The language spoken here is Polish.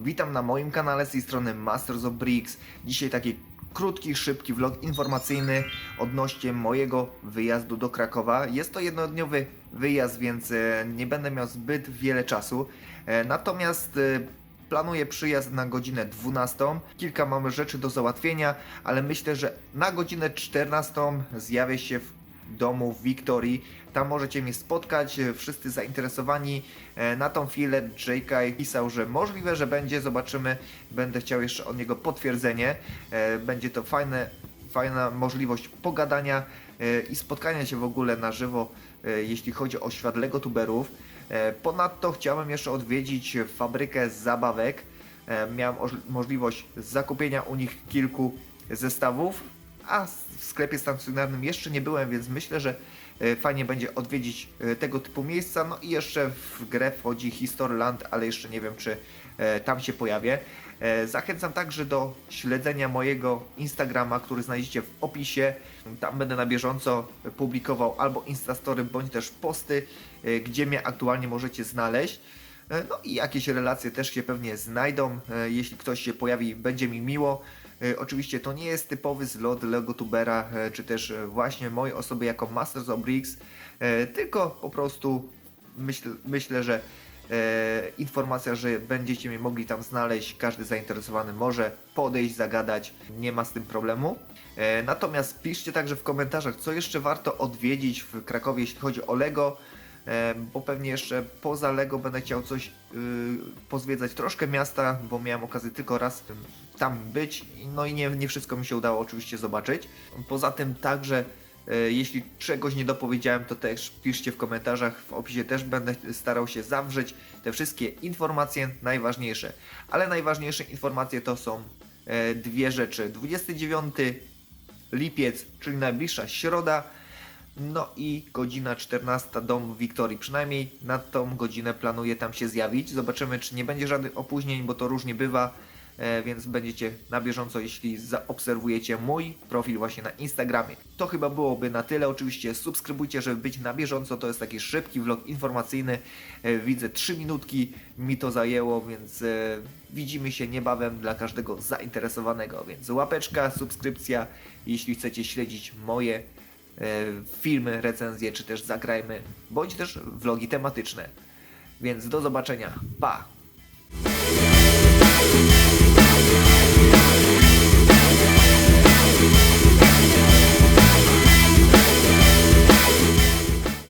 Witam na moim kanale z tej strony Masters of Bricks. Dzisiaj taki krótki, szybki vlog informacyjny odnośnie mojego wyjazdu do Krakowa. Jest to jednodniowy wyjazd, więc e, nie będę miał zbyt wiele czasu. E, Natomiast e, planuję przyjazd na godzinę 12. Kilka mamy rzeczy do załatwienia, ale myślę, że na godzinę 14 zjawię się w domu w Wiktorii. Tam możecie mnie spotkać, wszyscy zainteresowani. E, Na tą chwilę JK pisał, że możliwe, że będzie, zobaczymy. Będę chciał jeszcze od niego potwierdzenie. E, Będzie to fajne, fajna możliwość pogadania e, i spotkania się w ogóle na żywo, jeśli chodzi o świat Lego tuberów. Ponadto chciałem jeszcze odwiedzić fabrykę zabawek. Miałem oż- możliwość zakupienia u nich kilku zestawów, a w sklepie stacjonarnym jeszcze nie byłem, więc myślę, że e, fajnie będzie odwiedzić e, tego typu miejsca. No i jeszcze w grę wchodzi Historyland, ale jeszcze nie wiem, czy e, tam się pojawię. Zachęcam także do śledzenia mojego Instagrama, który znajdziecie w opisie. Tam będę na bieżąco publikował albo Instastory, bądź też posty, gdzie mnie aktualnie możecie znaleźć. No i jakieś relacje też się pewnie znajdą. Jeśli ktoś się pojawi, będzie mi miło. E, Oczywiście to nie jest typowy zlot LegoTubera, e, czy też e, właśnie mojej osoby jako Masters of Bricks, tylko po prostu myśl, myślę, że informacja, że będziecie mnie mogli tam znaleźć, każdy zainteresowany może podejść, zagadać, nie ma z tym problemu. Natomiast piszcie także w komentarzach, co jeszcze warto odwiedzić w Krakowie, jeśli chodzi o Lego. Bo pewnie jeszcze poza Lego będę chciał coś yy, pozwiedzać troszkę miasta, bo miałem okazję tylko raz tam być, no i nie, nie wszystko mi się udało oczywiście zobaczyć. Poza tym także, e, jeśli czegoś nie dopowiedziałem, to też piszcie w komentarzach, w opisie też będę starał się zawrzeć te wszystkie informacje najważniejsze. Ale najważniejsze informacje to są e, dwie rzeczy. 29 lipiec, czyli najbliższa środa, no i godzina 14 dom Wiktorii. Przynajmniej na tą godzinę planuję tam się zjawić. Zobaczymy, czy nie będzie żadnych opóźnień, bo to różnie bywa, więc będziecie na bieżąco, jeśli zaobserwujecie mój profil właśnie na Instagramie. To chyba byłoby na tyle. Oczywiście subskrybujcie, żeby być na bieżąco. To jest taki szybki vlog informacyjny. E, Widzę 3 minutki mi to zajęło, więc e, widzimy się niebawem dla każdego zainteresowanego. Więc łapeczka, subskrypcja, jeśli chcecie śledzić moje e, filmy, recenzje, czy też zagrajmy, bądź też vlogi tematyczne. Więc do zobaczenia. Pa! Thank you.